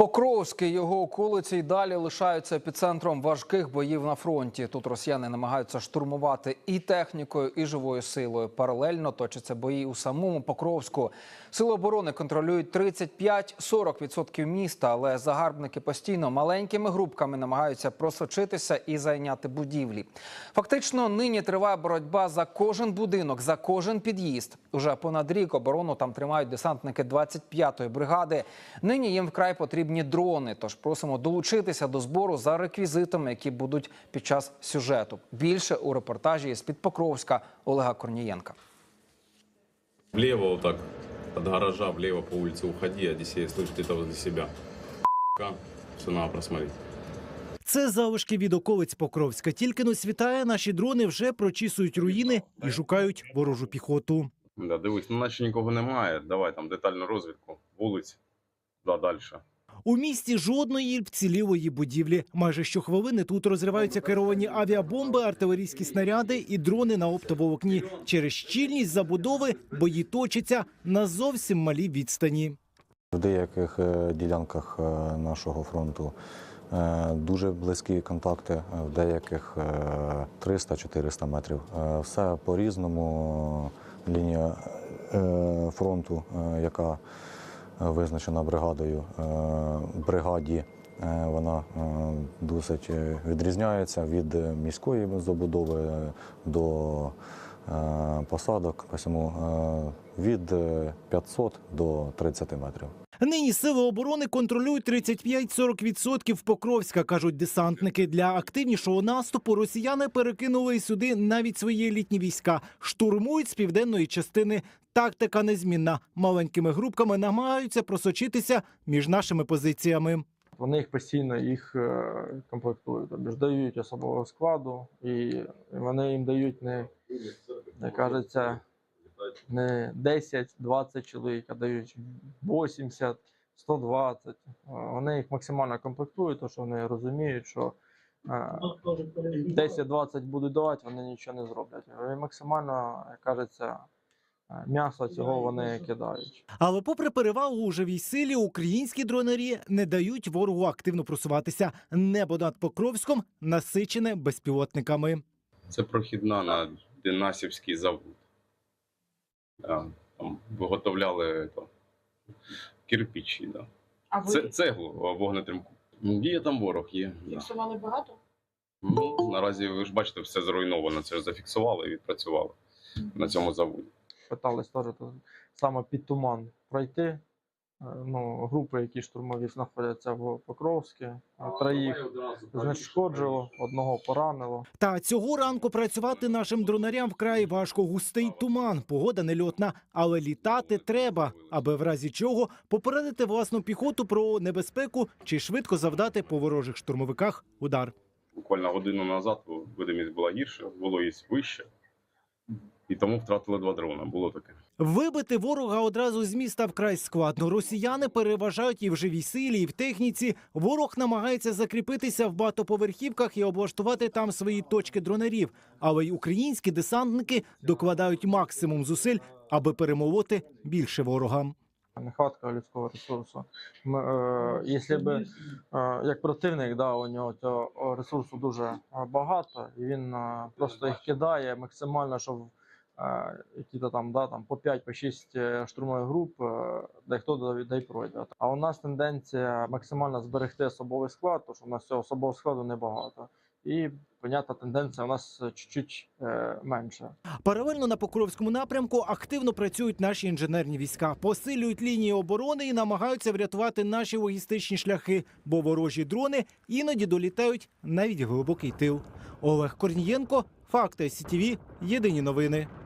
Покровськ його околиці й далі лишаються епіцентром важких боїв на фронті. Тут росіяни намагаються штурмувати і технікою, і живою силою. Паралельно точаться бої у самому Покровську. Сили оборони контролюють 35-40% міста, але загарбники постійно маленькими групками намагаються просочитися і зайняти будівлі. Фактично, нині триває боротьба за кожен будинок, за кожен під'їзд. Уже понад рік оборону там тримають десантники 25-ї бригади. Нині їм вкрай потрібні дрони. Тож просимо долучитися до збору за реквізитами, які будуть під час сюжету. Більше у репортажі з під Покровська Олега Корнієнка. Влево вот так, от гаража влево по улице уходи, Одиссея слышит где-то возле себя. Все надо просмотреть. Це залишки від околиць Покровська. Тільки но світає, наші дрони вже прочісують руїни і шукають ворожу піхоту. Да, дивись, ну наче нікого немає. Давай там детальну розвідку, вулиць, да, далі. У місті жодної вцілілої будівлі. Майже щохвилини тут розриваються керовані авіабомби, артилерійські снаряди і дрони на оптоволокні. Через щільність забудови бої точаться на зовсім малій відстані. В деяких е, ділянках е, нашого фронту е, дуже близькі контакти, в деяких е, 300-400 метрів. Все по-різному. Лінія е, фронту, яка визначена бригадою, е, бригаді, е, вона е, досить відрізняється від міської забудови до посадок, посему е, від е, 500 до 30 метрів. Нині сили оборони контролюють 35-40% Покровська, кажуть десантники. Для активнішого наступу росіяни перекинули сюди навіть свої елітні війська. Штурмують з південної частини. Тактика незмінна. Маленькими групками намагаються просочитися між нашими позиціями. Вони їх постійно їх е, комплектують, тобто дають особового складу, і вони їм дають не, кажеться, не 10-20 чоловік, а дають 80, 120. Е, Вони їх максимально комплектують, тому що вони розуміють, що е, 10-20 будуть давати, вони нічого не зроблять. І максимально, як кажеться, е, м'ясо цього вони кидають. Але, попри перевагу у живій силі, українські дронарі не дають ворогу активно просуватися. Небо над Покровськом насичене безпілотниками. Це прохідна на Динасівський завод. Да, там виготовляли там, кирпичі, да. А ви Це, цеглу вогнетримку. Ну, Є там ворог, є. Да. фіксували багато? Ну, наразі ви ж бачите, все зруйновано. Це ж зафіксували і відпрацювали на цьому заводі. питались теж то саме під туман пройти. Е, Ну, групи, які штурмові знаходяться в Покровську, е, троїх знешкоджувало, одного поранило. Та цього ранку працювати нашим дронарям вкрай важко. Густий туман, погода нельотна, але літати треба, аби в разі чого попередити власну піхоту про небезпеку чи швидко завдати по ворожих штурмовиках удар. Буквально годину назад видимість була гірша, вологість вища. І тому втратили два дрона. Було таке. Вибити ворога одразу з міста вкрай складно. Росіяни переважають і в живій силі, і в техніці. Ворог намагається закріпитися в багатоповерхівках і облаштувати там свої точки дронерів. Але й українські десантники докладають максимум зусиль, аби перемолоти більше ворога. Нехватка людського ресурсу. Ми, е, якщо б е, як противник, да, у нього цього ресурсу дуже багато, і він е, просто їх кидає максимально, щоб які-то там, да, там по 5 по 6 е, штурмових груп, е, де хто й пройде. А у нас тенденція максимально зберегти особовий склад, тому що у нас цього особового складу небагато. І понятна тенденція у нас е, чуть-чуть е, менше. Паралельно на Покровському напрямку активно працюють наші інженерні війська, посилюють лінії оборони і намагаються врятувати наші логістичні шляхи, бо ворожі дрони іноді долітають навіть глибокий тил. Олег Корнієнко, Факти СІТВ, Єдині новини.